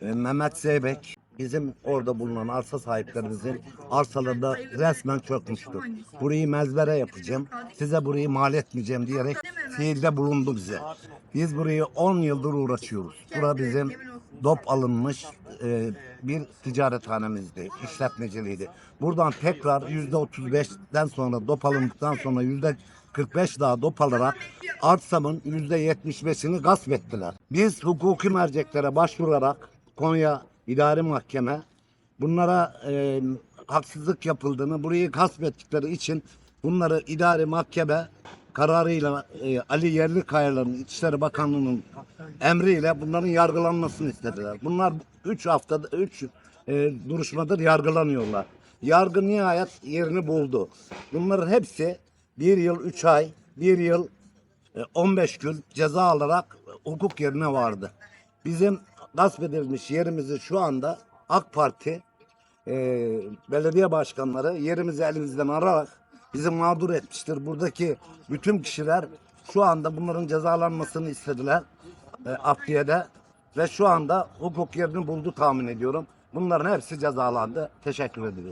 e, Mehmet Zeybek bizim orada bulunan arsa sahiplerimizin arsalarında resmen çökmüştür. Burayı mezbere yapacağım. Size burayı mal etmeyeceğim diyerek fiilde bulundu bize. Biz burayı 10 yıldır uğraşıyoruz. Bura bizim dop alınmış e, bir ticarethanemizdi, işletmeciliğiydi. Buradan tekrar yüzde 35'ten sonra dop alındıktan sonra yüzde 45 daha dop alarak arsamın yüzde 75'ini gasp ettiler. Biz hukuki merceklere başvurarak Konya İdari Mahkeme bunlara e, haksızlık yapıldığını, burayı gasp ettikleri için bunları idari mahkeme kararıyla e, Ali Yerlikaya'ların İçişleri Bakanlığı'nın emriyle bunların yargılanmasını istediler. Bunlar 3 haftada 3 duruşmadır yargılanıyorlar. Yargı nihayet yerini buldu. Bunların hepsi 1 yıl 3 ay, 1 yıl e, 15 gün ceza alarak hukuk yerine vardı. Bizim gasp edilmiş yerimizi şu anda AK Parti e, belediye başkanları yerimizi elimizden alarak bizi mağdur etmiştir. Buradaki bütün kişiler şu anda bunların cezalanmasını istediler e, adliyede ve şu anda hukuk yerini buldu tahmin ediyorum. Bunların hepsi cezalandı. Teşekkür ediyorum.